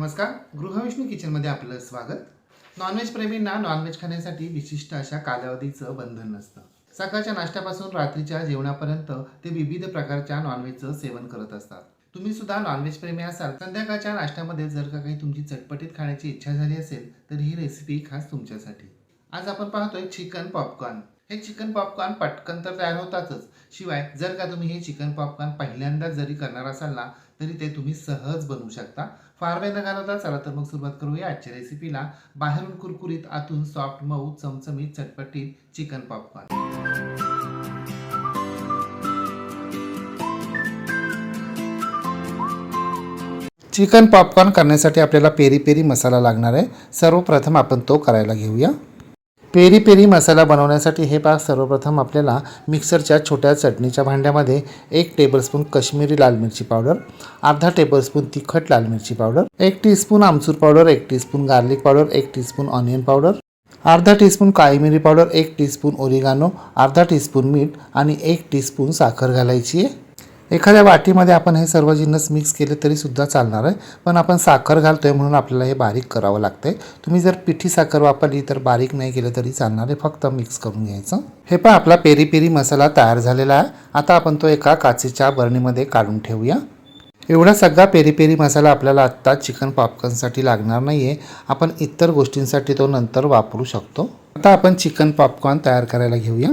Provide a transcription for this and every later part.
नमस्कार गृहविष्णू किचनमध्ये आपलं स्वागत. नॉनव्हेज प्रेमींना नॉनव्हेज खाण्यासाठी विशिष्ट अशा कालावधीचं बंधन नसतं. सकाळच्या नाश्त्यापासून रात्रीच्या जेवणापर्यंत ते विविध प्रकारच्या नॉनव्हेजचं सेवन करत असतात. तुम्ही सुद्धा नॉनव्हेज प्रेमी असाल संध्याकाळच्या नाश्त्यामध्ये जर का काही तुमची चटपटीत खाण्याची इच्छा झाली असेल तर ही रेसिपी खास तुमच्यासाठी. आज आपण पाहतोय चिकन पॉपकॉर्न हे चिकन पॉपकॉर्न पटकन तर तयार होतातच. शिवाय जर का तुम्ही हे चिकन पॉपकॉर्न पहिल्यांदा जरी करणार असाल ना तरी ते तुम्ही सहज बनवू शकता. फार वेळ न घालवता चला तर मग सुरुवात करूया आजच्या रेसिपीला बाहेरून कुरकुरीत आतून सॉफ्ट मऊ चमचमीत चटपटीत चिकन पॉपकॉर्न चिकन पॉपकॉर्न करण्यासाठी आपल्याला पेरी पेरी मसाला लागणार आहे. सर्वप्रथम आपण तो करायला घेऊया. पेरी पेरी मसाला बनवण्यासाठी हे पहा सर्वप्रथम आपल्याला मिक्सरच्या छोट्या चटणीच्या भांड्यामध्ये एक टेबलस्पून कश्मीरी लाल मिरची पावडर अर्धा टेबलस्पून तिखट लाल मिरची पावडर एक टीस्पून आमचूर पावडर एक टीस्पून गार्लिक पावडर एक टीस्पून ऑनियन पावडर अर्धा टीस्पून काळी मिरी पावडर एक टीस्पून ओरिगानो अर्धा टीस्पून मीठ आणि एक टीस्पून साखर घालायची आहे. एखाद्या वाटीमध्ये आपण हे सर्व जिन्नस मिक्स केले तरीसुद्धा चालणार आहे. पण आपण साखर घालतो आहे म्हणून आपल्याला हे बारीक करावं लागतं आहे तुम्ही जर पिठी साखर वापरली तर बारीक नाही केलं तरी चालणार आहे. फक्त मिक्स करून घ्यायचं. हे पण आपला पेरी पेरी मसाला तयार झालेला आहे. आता आपण तो एका काचेच्या बरणीमध्ये काढून ठेवूया. एवढा सगळा पेरी पेरी मसाला आपल्याला आत्ता चिकन पॉपकॉर्नसाठी लागणार नाही आहे आपण इतर गोष्टींसाठी तो नंतर वापरू शकतो. आता आपण चिकन पॉपकॉर्न तयार करायला घेऊया.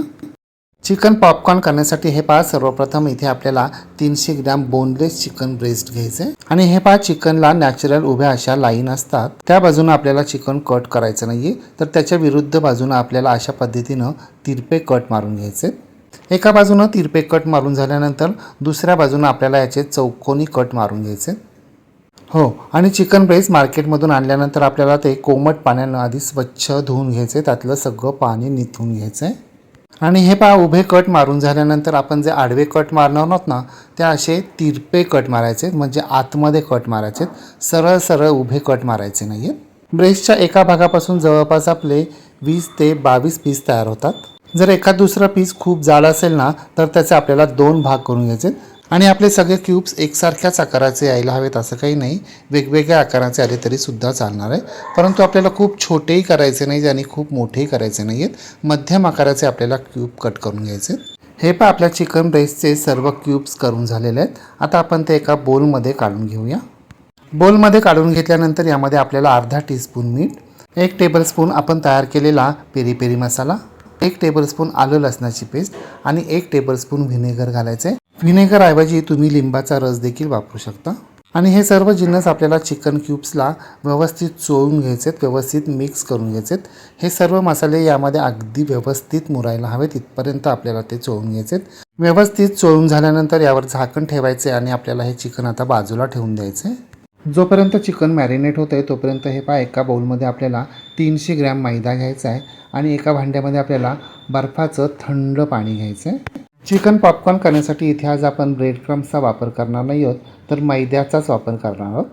चिकन पॉपकॉर्न करण्यासाठी हे पहा सर्वप्रथम इथे आपल्याला तीनशे ग्रॅम बोनलेस चिकन ब्रेस्ट घ्यायचे आणि हे पहा चिकनला नॅचरल उभ्या अशा लाईन असतात. त्या बाजूनं आपल्याला चिकन कट करायचं नाहीये. तर त्याच्या विरुद्ध बाजूनं आपल्याला अशा पद्धतीनं तिरपे कट मारून घ्यायचे एका बाजूनं तिरपे कट मारून झाल्यानंतर दुसऱ्या बाजूनं आपल्याला याचे चौकोनी कट मारून घ्यायचे हो आणि चिकन ब्रेस्ट मार्केटमधून आणल्यानंतर आपल्याला ते कोमट पाण्यानं आधी स्वच्छ धुवून घ्यायचे त्यातलं सगळं पाणी निथून घ्यायचं आहे. आणि हे पहा उभे कट मारून झाल्यानंतर आपण जे आडवे कट मारणार आहोत ना ते असे तिरपे कट मारायचे म्हणजे आतमध्ये कट मारायचे सरळ सरळ उभे कट मारायचे नाही आहेत एका भागापासून जवळपास आपले वीस ते बावीस पीस तयार होतात. जर एखाद दुसरा पीस खूप जाड असेल ना तर त्याचे आपल्याला दोन भाग करून घ्यायचे आणि आपले सगळे क्यूब्स एकसारख्याच आकाराचे यायला हवेत असं काही नाही. वेगवेगळ्या आकाराचे आले तरीसुद्धा चालणार आहे. परंतु आपल्याला खूप छोटेही करायचे नाही आणि खूप मोठेही करायचे नाही आहेत मध्यम आकाराचे आपल्याला क्यूब कट करून घ्यायचे हे पण आपल्या चिकन राईसचे सर्व क्यूब्स करून झालेले आहेत. आता आपण ते एका बोलमध्ये काढून घेऊया. बोलमध्ये काढून घेतल्यानंतर यामध्ये आपल्याला अर्धा टीस्पून मीठ एक टेबलस्पून आपण तयार केलेला पेरी पेरी मसाला एक टेबलस्पून आलं लसणाची पेस्ट आणि एक टेबलस्पून व्हिनेगर घालायचे. व्हिनेगर ऐवजी तुम्ही लिंबाचा रस देखील वापरू शकता. आणि हे सर्व जिन्नस आपल्याला चिकन क्यूब्सला व्यवस्थित चोळून घ्यायचेत व्यवस्थित मिक्स करून घ्यायचेत. हे सर्व मसाले यामध्ये अगदी व्यवस्थित मुरायला हवेत इथपर्यंत आपल्याला ते चोळून घ्यायचेत. व्यवस्थित चोळून झाल्यानंतर यावर झाकण ठेवायचे आणि आपल्याला हे चिकन आता बाजूला ठेवून द्यायचे जोपर्यंत चिकन मॅरिनेट होतं आहे तोपर्यंत हे पहा एका बाऊलमध्ये आपल्याला तीनशे ग्रॅम मैदा घ्यायचा आहे आणि एका भांड्यामध्ये आपल्याला बर्फाचं थंड पाणी घ्यायचं आहे चिकन पॉपकॉर्न करण्यासाठी इथे आज आपण ब्रेड क्रम्सचा वापर करणार नाही आहोत तर मैद्याचाच वापर करणार आहोत.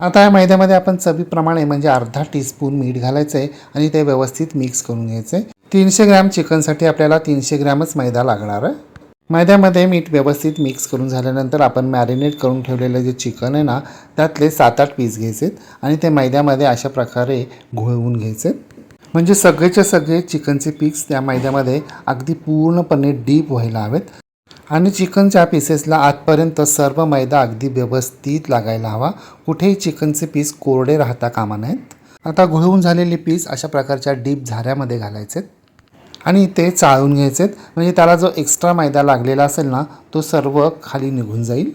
आता या मैद्यामध्ये आपण चवीप्रमाणे म्हणजे अर्धा टीस्पून मीठ घालायचं आहे आणि ते व्यवस्थित मिक्स करून घ्यायचं आहे तीनशे ग्रॅम चिकनसाठी आपल्याला तीनशे ग्रॅमच मैदा लागणार आहे. मैद्यामध्ये मीठ व्यवस्थित मिक्स करून झाल्यानंतर आपण मॅरिनेट करून ठेवलेलं जे चिकन आहे ना त्यातले सात आठ पीस घ्यायचे आणि ते मैद्यामध्ये अशा प्रकारे घोळवून घ्यायचे म्हणजे सगळेच्या सगळे चिकनचे पीस त्या मैद्यामध्ये अगदी पूर्णपणे डीप व्हायला हवेत. आणि चिकनच्या पीसेसला आतपर्यंत सर्व मैदा अगदी व्यवस्थित लागायला हवा. कुठेही चिकनचे पीस कोरडे राहता कामा नाहीत आता घोळवून झालेले पीस अशा प्रकारच्या डीप झाऱ्यामध्ये घालायचे आणि ते चाळून घ्यायचेत. म्हणजे त्याला जो एक्स्ट्रा मैदा लागलेला असेल ना तो सर्व खाली निघून जाईल.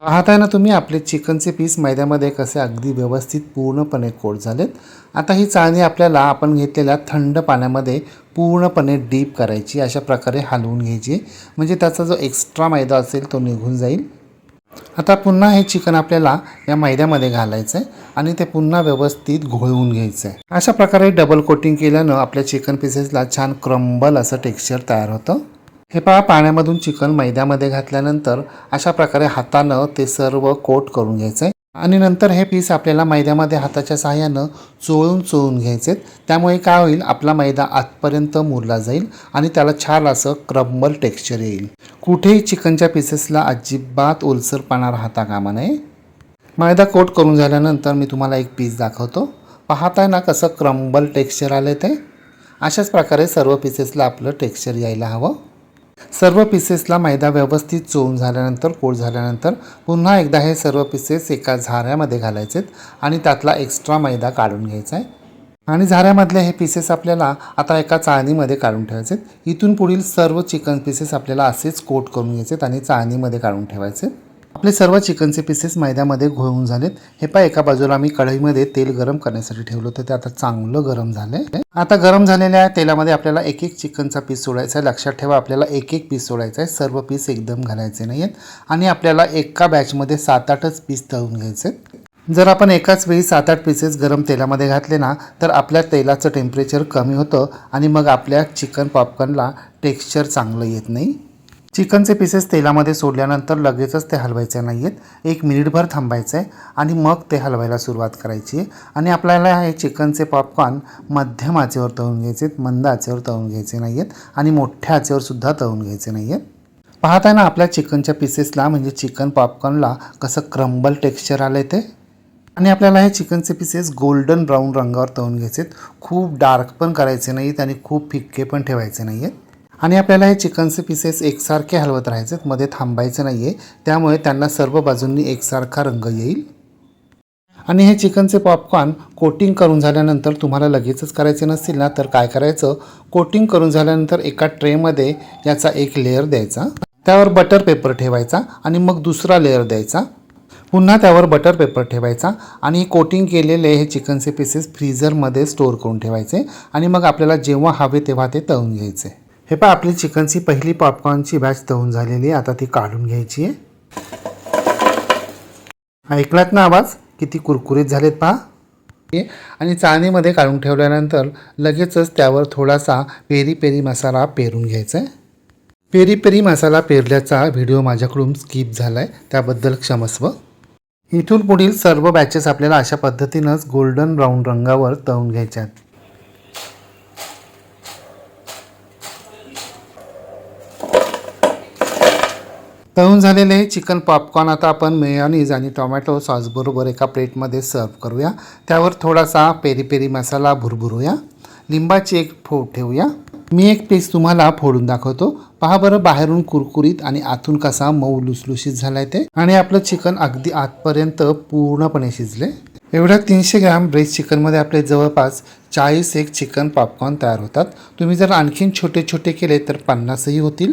पाहताय ना तुम्ही आपले चिकनचे पीस मैद्यामध्ये कसे अगदी व्यवस्थित पूर्णपणे कोट झालेत. आता ही चाळणी आपल्याला आपण घेतलेल्या थंड पाण्यामध्ये पूर्णपणे डीप करायची अशा प्रकारे हलवून घ्यायची. म्हणजे त्याचा जो एक्स्ट्रा मैदा असेल तो निघून जाईल. आता पुन्हा हे चिकन आपल्याला या मैद्यामध्ये घालायचं आहे आणि ते पुन्हा व्यवस्थित घोळवून घ्यायचं आहे अशा प्रकारे डबल कोटिंग केल्यानं आपल्या चिकन पीसेसला छान क्रंबल असं टेक्स्चर तयार होतं. हे पहा पाण्यामधून चिकन मैद्यामध्ये घातल्यानंतर अशा प्रकारे हातानं ते सर्व कोट करून घ्यायचं आहे आणि नंतर हे पीस आपल्याला मैद्यामध्ये हाताच्या सहाय्यानं चोळून चोळून घ्यायचे त्यामुळे काय होईल आपला मैदा आतपर्यंत मुरला जाईल आणि त्याला छान असं क्रंबल टेक्स्चर येईल. कुठेही चिकनच्या पीसेसला अजिबात ओलसरपणा राहता कामा नये. मैदा कोट करून झाल्यानंतर मी तुम्हाला एक पीस दाखवतो. पाहताय ना कसं क्रम्बल टेक्स्चर आलं ते? अशाच प्रकारे सर्व पीसेसला आपलं टेक्स्चर यायला हवं. सर्व पीसेसला मैदा व्यवस्थित चोळून झाल्यानंतर कोट झाल्यानंतर पुन्हा एकदा हे सर्व पीसेस एका झाऱ्यामध्ये घालायचेत आणि त्यातला एक्स्ट्रा मैदा काढून घ्यायचा आहे. आणि झाऱ्यामधले हे पीसेस आपल्याला आता एका चाळणीमध्ये काढून ठेवायचे इथून पुढील सर्व चिकन पीसेस आपल्याला असेच कोट करून घ्यायचेत आणि चाळणीमध्ये काढून ठेवायचे आपले सर्व चिकनचे पीसेस मैद्यामध्ये घोळून झालेत. हे पहा एका बाजूला मी कढईमध्ये तेल गरम करण्यासाठी ठेवलं होतं. ते आता चांगलं गरम झालंय. आता गरम झालेल्या तेलामध्ये आपल्याला एक एक चिकनचा पीस सोडायचा आहे. लक्षात ठेवा आपल्याला एक एक पीस सोडायचा आहे. सर्व पीस एकदम घालायचे नाही आहेत आणि आपल्याला एका बॅचमध्ये सात आठच पीस तळून घ्यायचे जर आपण एकाच वेळी सात आठ पीसेस गरम तेलामध्ये घातले ना तर आपल्या तेलाचं टेम्परेचर कमी होतं आणि मग आपल्या चिकन पॉपकॉर्नला टेक्स्चर चांगलं येत नाही. चिकनचे पीसेस तेलामध्ये सोडल्यानंतर लगेचच ते हलवायचे नाही आहेत एक मिनिटभर थांबायचं आहे आणि मग ते हलवायला सुरुवात करायची. आहे आणि आपल्याला हे चिकनचे पॉपकॉर्न मध्यम आचेवर तळून घ्यायचे आहेत मंद आचेवर तळून घ्यायचे नाही आहेत आणि मोठ्या आचेवरसुद्धा तळून घ्यायचे नाही आहेत पाहताय ना आपल्या चिकनच्या पीसेसला म्हणजे चिकन पॉपकॉर्नला कसं क्रंबल टेक्स्चर आलं आहे ते. आणि आपल्याला हे चिकनचे पीसेस गोल्डन ब्राऊन रंगावर तळून घ्यायचे आहेत खूप डार्क पण करायचे नाहीत आणि खूप फिक्के पण ठेवायचे नाही आहेत आणि आपल्याला हे चिकनचे पीसेस एकसारखे हलवत राहायचे आहेत मध्ये थांबायचं नाही आहे त्यामुळे त्यांना सर्व बाजूंनी एकसारखा रंग येईल. आणि हे चिकनचे पॉपकॉर्न कोटिंग करून झाल्यानंतर तुम्हाला लगेचच करायचे नसतील ना तर काय करायचं? कोटिंग करून झाल्यानंतर एका ट्रेमध्ये याचा एक लेअर द्यायचा त्यावर बटर पेपर ठेवायचा आणि मग दुसरा लेअर द्यायचा. पुन्हा त्यावर बटर पेपर ठेवायचा आणि कोटिंग केलेले हे चिकनचे पीसेस फ्रीझरमध्ये स्टोअर करून ठेवायचे आणि मग आपल्याला जेव्हा हवे तेव्हा ते तळून घ्यायचे. हे पहा आपली चिकनची पहिली पॉपकॉर्नची बॅच तळून झालेली आहे. आता ती काढून घ्यायची आहे. ऐकलात ना आवाज? किती कुरकुरीत झालेत पहा. आणि चाळणीमध्ये काढून ठेवल्यानंतर लगेचच त्यावर थोडासा पेरी पेरी मसाला पेरून घ्यायचा आहे. पेरी पेरी मसाला पेरल्याचा व्हिडिओ माझ्याकडून स्किप झाला आहे त्याबद्दल क्षमस्व. इथून पुढील सर्व बॅचेस आपल्याला अशा पद्धतीनंच गोल्डन ब्राऊन रंगावर तळून घ्यायच्या आहेत. तळून झालेले चिकन पॉपकॉर्न आता आपण मेयोनीज आणि टोमॅटो सॉसबरोबर एका प्लेटमध्ये सर्व करूया. त्यावर थोडासा पेरी पेरी मसाला भुरभुरूया. लिंबाची एक फोड ठेवूया. मी एक पीस तुम्हाला फोडून दाखवतो. पहा बरं बाहेरून कुरकुरीत आणि आतून कसा मऊ लुसलुशीत झालाय ते. आणि आपलं चिकन अगदी आतपर्यंत पूर्णपणे शिजले. एवढ्या तीनशे ग्रॅम ब्रेस्ट चिकनमध्ये आपले जवळपास चाळीस एक चिकन पॉपकॉर्न तयार होतात. तुम्ही जर आणखीन छोटे छोटे केले तर पन्नासही होतील.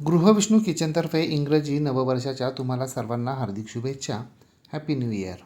गृहविष्णू किचनतर्फे इंग्रजी नववर्षाच्या तुम्हाला सर्वांना हार्दिक शुभेच्छा. Happy new year